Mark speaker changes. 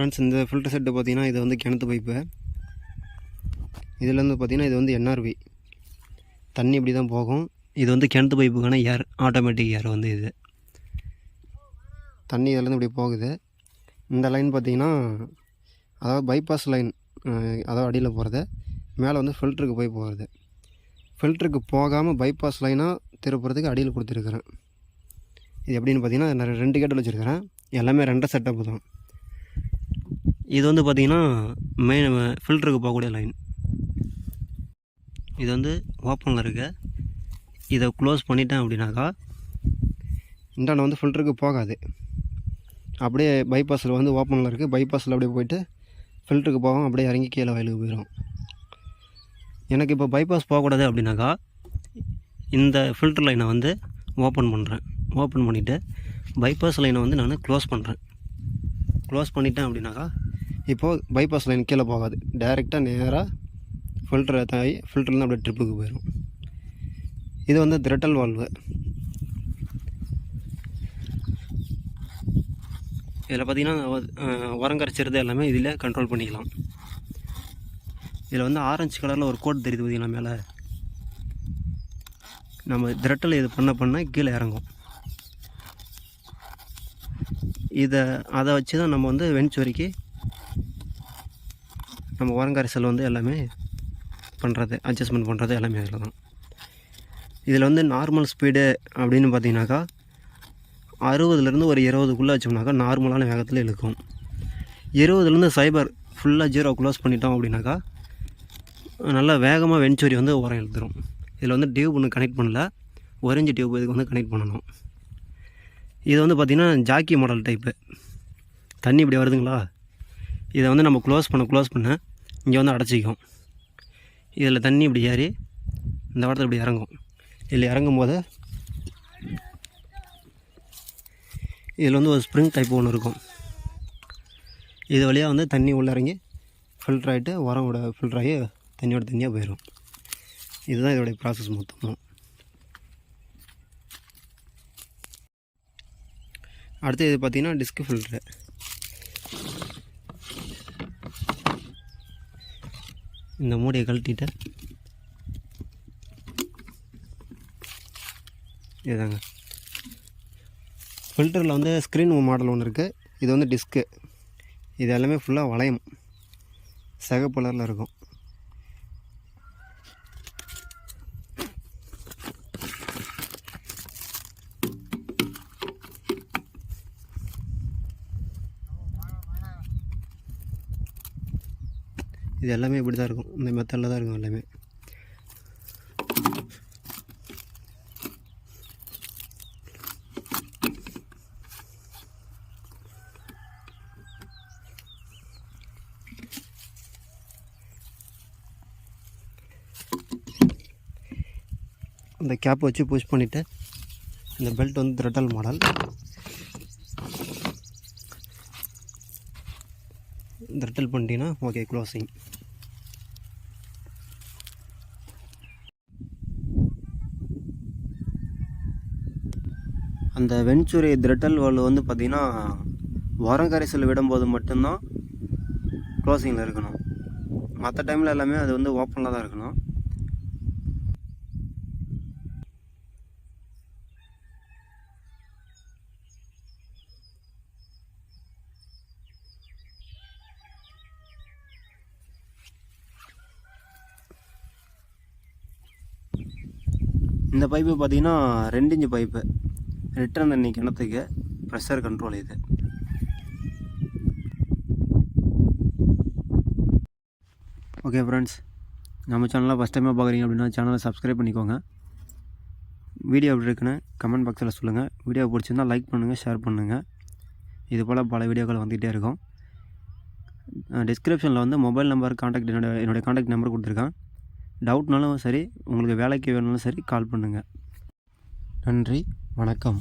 Speaker 1: Friends இந்த filter set பார்த்தீங்கன்னா இது வந்து கிணத்து பைப்பு. இதுலேருந்து பார்த்தீங்கன்னா இது வந்து என்ஆர்வி தண்ணி இப்படி தான் போகும். இது வந்து கிணத்து பைப்புக்கான ஏர் ஆட்டோமேட்டிக் ஏர் வந்து இது. தண்ணி இதுலேருந்து இப்படி போகுது. இந்த லைன் பார்த்திங்கன்னா அதாவது பைபாஸ் லைன் அதாவது அடியில் போகிறது மேலே வந்து ஃபில்டருக்கு போய் போகிறது ஃபில்டருக்கு போகாமல் பைபாஸ் லைனாக திருப்புறதுக்கு அடியில் கொடுத்துருக்குறேன். இது எப்படின்னு பார்த்தீங்கன்னா நான் ரெண்டு கேட்டில் வச்சுருக்கிறேன். எல்லாமே ரெண்டரை செட்டப் தான். இது வந்து பார்த்திங்கன்னா மெயின் ஃபில்டருக்கு போகக்கூடிய லைன் இது வந்து ஓப்பனில் இருக்க. இதை க்ளோஸ் பண்ணிட்டேன் அப்படின்னாக்கா இந்தாண்ட வந்து ஃபில்டருக்கு போகாது. அப்படியே பைபாஸில் வந்து ஓப்பனில் இருக்குது பைபாஸில் அப்படியே போயிட்டு ஃபில்டருக்கு போகும் அப்படியே இறங்கி கீழே வயலுக்கு போயிடும் எனக்கு இப்போ பைபாஸ் போகக்கூடாது அப்படின்னாக்கா இந்த ஃபில்டர் லைனை வந்து ஓப்பன் பண்ணுறேன் ஓப்பன் பண்ணிவிட்டு பைபாஸ் லைனை வந்து நான் க்ளோஸ் பண்ணுறேன் க்ளோஸ் பண்ணிட்டேன் அப்படின்னாக்கா இப்போது பைபாஸ் லைன் கீழே போகாது. டைரெக்டாக நேராக ஃபில்டர் தாய் ஃபில்டர்லேருந்து அப்படியே ட்ரிப்புக்கு போயிடும் இது வந்து திரட்டல் வால்வு இதில் பார்த்தீங்கன்னா உரம் கரைச்சிறது எல்லாமே இதில் கண்ட்ரோல் பண்ணிக்கலாம். இதில் வந்து ஆரஞ்சு கலரில் ஒரு கோட் தெரியுது பார்த்தீங்களா மேலே? நம்ம திரட்டல் இது பண்ண பண்ண கீழே இறங்கும். இதை அதை வச்சு தான் நம்ம வந்து வெஞ்சு வரைக்கும் நம்ம உரங்கரைசல் வந்து எல்லாமே பண்ணுறது அட்ஜஸ்ட்மெண்ட் பண்ணுறது எல்லாமே அதில் தான் இதில் வந்து நார்மல் ஸ்பீடு அப்படின்னு பார்த்தீங்கன்னாக்கா அறுபதுலேருந்து ஒரு இருபதுக்குள்ளே வச்சோம்னாக்கா நார்மலான வேகத்தில் இழுக்கும். இருபதுலேருந்து சைபர் ஃபுல்லாக ஜீரோ க்ளோஸ் பண்ணிட்டோம் அப்படின்னாக்கா நல்லா வேகமாக வெஞ்சூரி வந்து உரம் எழுத்துரும் இதில் வந்து டியூப் ஒன்று கனெக்ட் பண்ணல ஒரஞ்சு டியூப் இதுக்கு வந்து கனெக்ட் பண்ணணும். இது வந்து பார்த்திங்கன்னா ஜாக்கி மாடல் டைப்பு தண்ணி இப்படி வருதுங்களா? இதை வந்து நம்ம க்ளோஸ் பண்ண க்ளோஸ் பண்ண இங்கே வந்து அடைச்சிக்கும் இதில் தண்ணி இப்படி ஏறி இந்த வாரத்தில் இப்படி இறங்கும். இதில் இறங்கும் போது இதில் வந்து ஒரு ஸ்ப்ரிங் டைப் ஒன்று இருக்கும். இது வழியாக வந்து தண்ணி உள்ளே இறங்கி ஃபில்டர் ஆகிட்டு உரமோட ஃபில்டர் ஆகி தண்ணியோட தண்ணியாக போயிடும் இதுதான் இதோடைய ப்ராசஸ் மொத்தமும். அடுத்து இது பார்த்திங்கன்னா டிஸ்க் ஃபில்ட்ரு இந்த மூடியை கழட்டிட்டு இதுதாங்க ஃபில்டரில் வந்து ஸ்க்ரீன் மாடல் ஒன்று இருக்குது இது வந்து டிஸ்க்கு இது எல்லாமே ஃபுல்லாக வளையம். சிகப்பு கலரில் இருக்கும். இது எல்லாமே இப்படி தான் இருக்கும். இந்த மெத்தடில் தான் இருக்கும் எல்லாமே. இந்த கேப் வச்சு புஷ் பண்ணிவிட்டு இந்த பெல்ட் வந்து த்ரெட்டல் மாடல் த்ரெட்டல் பண்ணிட்டீங்கன்னா ஓகே க்ளோசிங் அந்த வெஞ்சுரி திரட்டல் வால் வந்து பார்த்திங்கன்னா உரங்கரைசல் விடும்போது மட்டும்தான் க்ளோசிங்கில் இருக்கணும். மற்ற டைமில் எல்லாமே அது வந்து ஓப்பனில் தான் இருக்கணும். இந்த பைப்பு பார்த்தீங்கன்னா ரெண்டு இன்ச்சு பைப்பு ரிட்டர்ன் தண்ணி கிணத்துக்கு ப்ரெஷர் கண்ட்ரோல் இது. ஓகே ஃப்ரெண்ட்ஸ் நம்ம சேனலில் ஃபஸ்ட் டைமாக பார்க்குறீங்க அப்படின்னா சேனலை சப்ஸ்கிரைப் பண்ணிக்கோங்க. வீடியோ எப்படி இருக்குன்னு கமெண்ட் பாக்ஸில் சொல்லுங்கள் வீடியோ பிடிச்சிருந்தா லைக் பண்ணுங்கள் ஷேர் பண்ணுங்கள் இது போல் பல வீடியோக்கள் வந்துகிட்டே இருக்கும். டிஸ்கிரிப்ஷனில் வந்து மொபைல் நம்பர் காண்டாக்ட் என்னோட என்னுடைய காண்டாக்ட் நம்பர் கொடுத்துருக்கேன். டவுட்னாலும் சரி உங்களுக்கு வேலைக்கு வேணுனாலும் சரி கால் பண்ணுங்கள் நன்றி வணக்கம்.